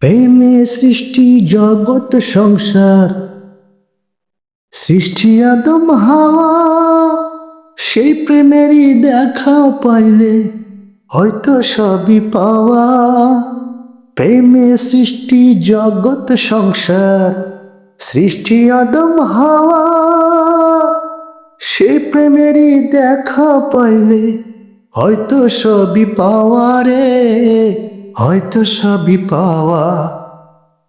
প্রেমে সৃষ্টি, জগৎ, সংসার। সৃষ্টি, আদম, হাওয়া, সেই প্রেমেরই দেখা পাইলে হয়তো সবই পাওয়া। প্রেমে সৃষ্টি, জগৎ, সংসার। সৃষ্টি, আদম, হাওয়া, সেই প্রেমেরই দেখা পাইলে হয়তো সবই পাওয়া রে। হয়তো সবই পাওয়া।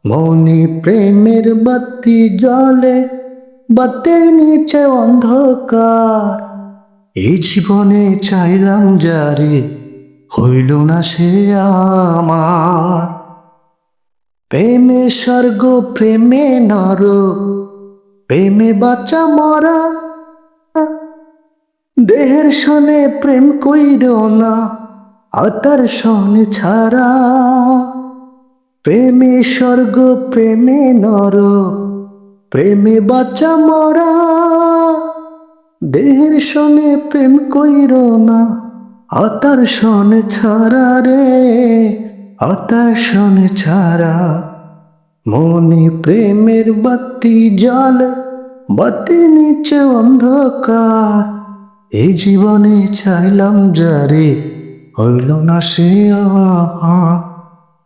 মনে প্রেমের বাতি জলে বাতের নিচে অন্ধকার। এই জীবনে চাইলাম যারে হইল না সে আমার। প্রেমে স্বর্গ, প্রেমে নর প্রেমে বাচ্চা মরা। দেহের সনে প্রেম কইর না। সনে ছাড়া প্রেমে স্বর্গ, প্রেমে নর, প্রেমে বাচ্চা মরা, দেহের সনে প্রেম কইর না। সনে ছাড়া রে সনে ছাড়া মনে প্রেমের বাতি জল, বাতি নিচে অন্ধকার। এই জীবনে চাইলাম যারে হইল না সে